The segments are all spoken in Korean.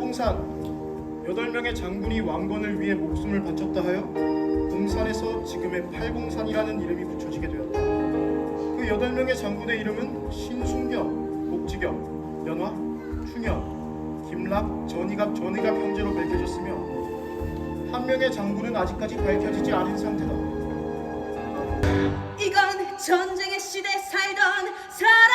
팔공산 여덟 명의 장군이 왕권을 위해 목숨을 바쳤다 하여 공산에서 지금의 팔공산이라는 이름이 붙여지게 되었다. 그 여덟 명의 장군의 이름은 신순겸, 복지겸, 연화, 충현, 김락, 전이갑, 전의갑 형제로 밝혀졌으며 한 명의 장군은 아직까지 밝혀지지 않은 상태다. 이건 전쟁의 시대 살던 사람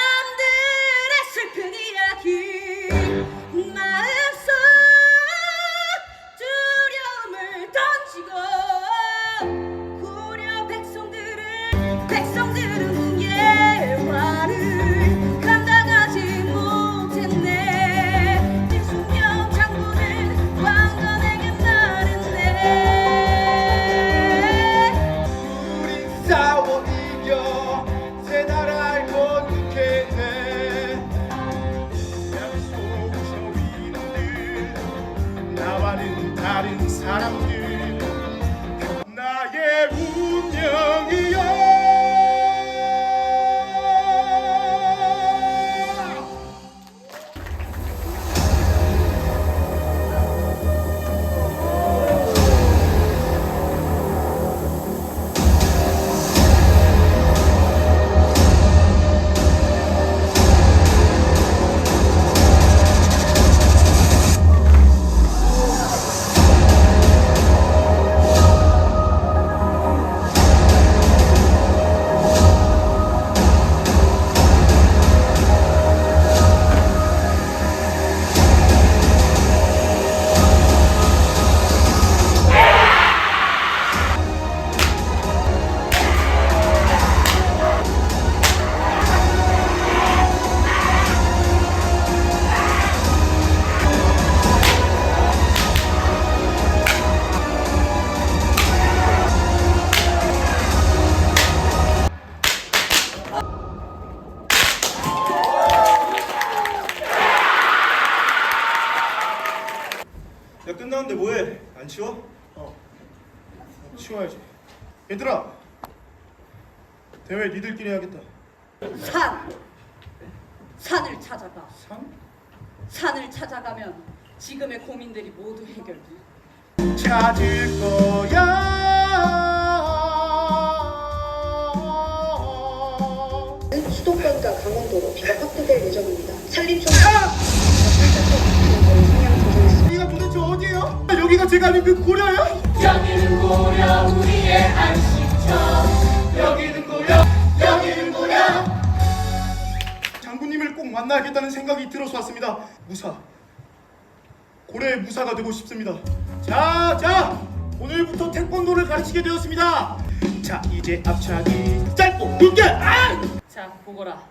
싸 뭐해? 안 치워? 어. 치워야지. 얘들아! 대회 니들끼리 해야겠다. 산! 산을 찾아가. 산? 산을 찾아가면 지금의 고민들이 모두 해결돼. 찾을 거야. 수도권과 강원도로 비가 확대될 예정입니다. 산림청 여 가 제가 아는 그 고려야? 여기는 고려 우리의 안식처 여기는 고려 여기는 고려. 장군님을 꼭 만나야겠다는 생각이 들어서 왔습니다. 무사. 고려의 무사가 되고 싶습니다. 자자! 오늘부터 태권도를 가르치게 되었습니다. 자 이제 앞차기 짧고 굵게! 아! 자 보거라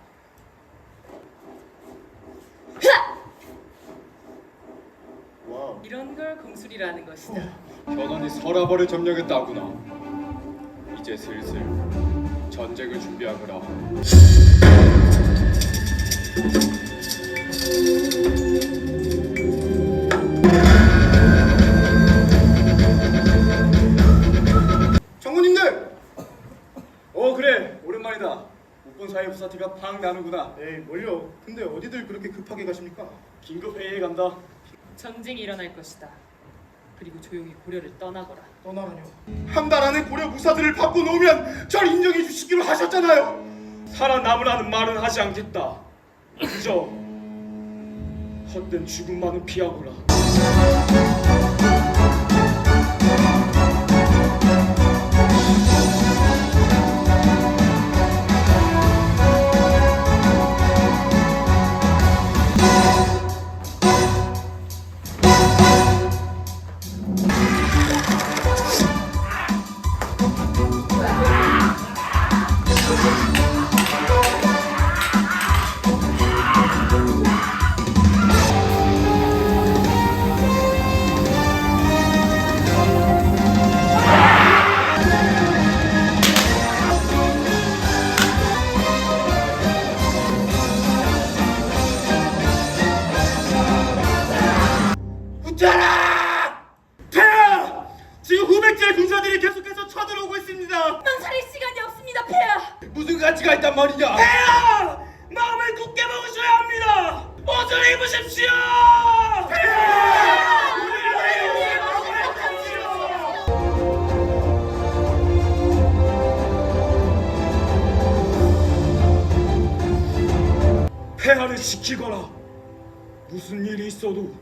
와우 공술이라는 것이다 변환이 서라벌을 점령했다구나. 이제 슬슬 전쟁을 준비하거라. 장군님들 어 그래 오랜만이다. 못 본 사이 부사티가 팍 나는구나. 에이 뭘요 근데 어디들 그렇게 급하게 가십니까? 긴급 회의에 간다. 전쟁이 일어날 것이다 그리고 조용히 고려를 떠나거라 떠나라뇨 한 달 안에 고려 무사들을 바꿔 놓으면 절 인정해 주시기로 하셨잖아요 살아남으라는 말은 하지 않겠다. 그저 헛된 죽음만은 피하거라. 가치가 있단 말이냐? 폐하! 마음을 굳게 먹으셔야 합니다. 옷을 입으십시오. 폐하를 지키거라. 무슨 일이 있어도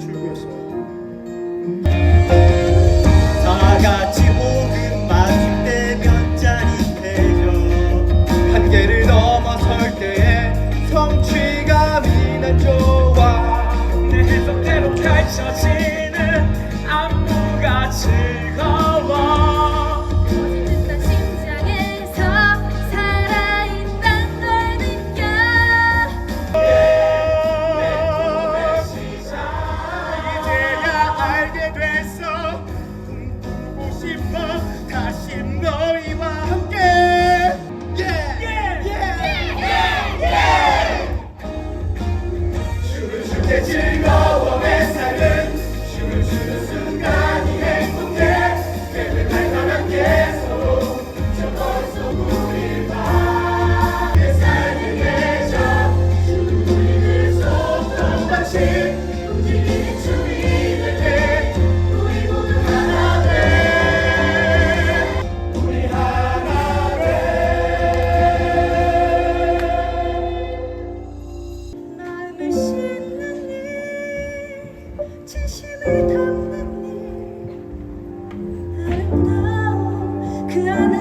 출구였어요. 다 같이 그 안에